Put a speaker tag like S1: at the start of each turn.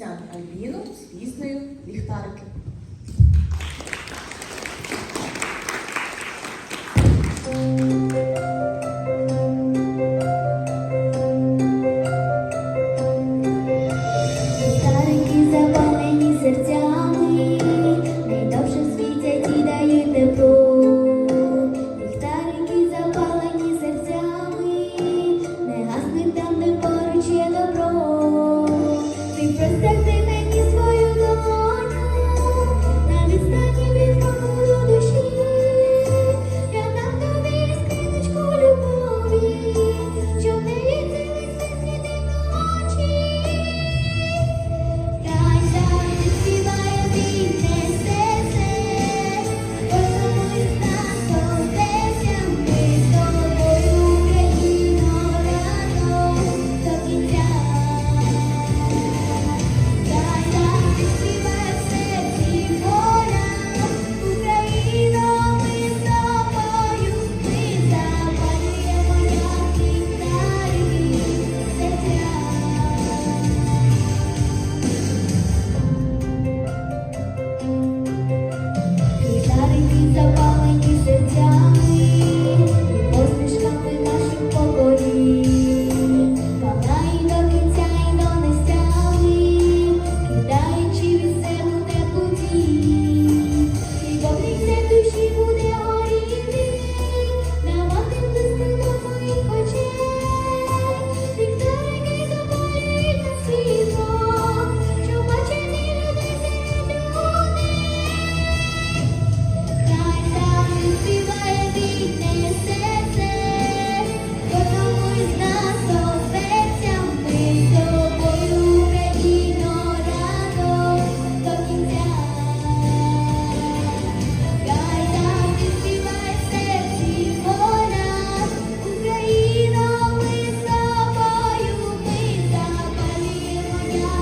S1: бабусям Альбіну з піснею Ліхтарики. Yeah.